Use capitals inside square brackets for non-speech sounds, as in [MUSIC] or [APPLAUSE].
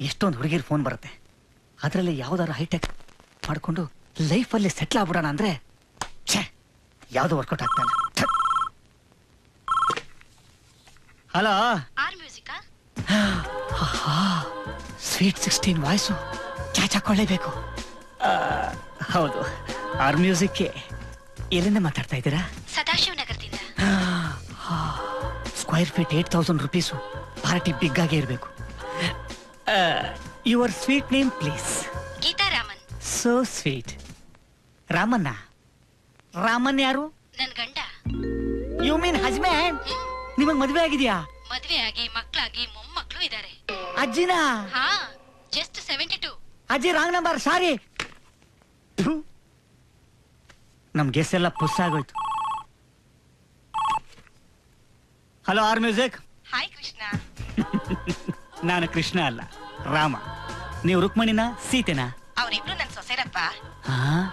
ಎಷ್ಟೊಂದು ಹುಡುಗಿರ್ ಫೋನ್ ಬರುತ್ತೆ. ಅದರಲ್ಲಿ ಯಾವ್ದಾರು ಹೈಟೆಕ್ ಮಾಡ್ಕೊಂಡು ಲೈಫಲ್ಲಿ ಸೆಟ್ಲ್ ಆಗ್ಬಿಡೋಣ ಅಂದ್ರೆ ಛೇ ಯಾವುದು ವರ್ಕೌಟ್ ಆಗ್ತಾನೆ. ಹಲೋ ಸ್ವೀಟ್ ಸಿಕ್ಸ್ಟೀನ್ ವಾಯ್ಸು ಚಾಚಾಕೊಳ್ಳೇಬೇಕು ಹೌದು. ಆರ್ ಮ್ಯೂಸಿಕ್ಗೆ ಎಲ್ಲಿಂದ ಮಾತಾಡ್ತಾ ಇದ್ದೀರಾ? ಸದಾಶಿವ ನಗರದಿಂದ square feet eight thousand rupees party big ಆಗಿ ಇರಬೇಕು. Your sweet name please Geetha Raman so sweet Ramanna. Raman ಯಾರು? ನನ್ ಗಂಡ. ಯು ಮೀನ್ ಹಸ್ಬೆಂಡ್ ನಿಮಗ್ ಮದ್ವೆ ಆಗಿದ್ಯಾ? ಮದ್ವೆ ಆಗಿ ಮಕ್ಕಳಾಗಿ ಮೊಮ್ಮಕ್ಕಳು ಇದಾರೆ. ಅಜ್ಜಿನ? ಹಾ ಜಸ್ಟ್ ಸೆವೆಂಟಿ ಟು ಅಜ್ಜಿ ರಾಂಗ್ ನಂಬರ್ ಸಾರಿ ನಮ್ ಗೆಸ್ ಎಲ್ಲ ಪುಸ್ ಆಗೋಯ್ತು. Hello R music hi Krishna. [LAUGHS] ನಾನು ಕೃಷ್ಣ ಅಲ್ಲ. ರಾಮ. ನೀವು ರುಕ್ಮಣಿನ ಸೀತೆನಾ? ಅವರಿಬ್ರು ನನ್ ಸೊಸೆರಪ್ಪ. ಹಾ?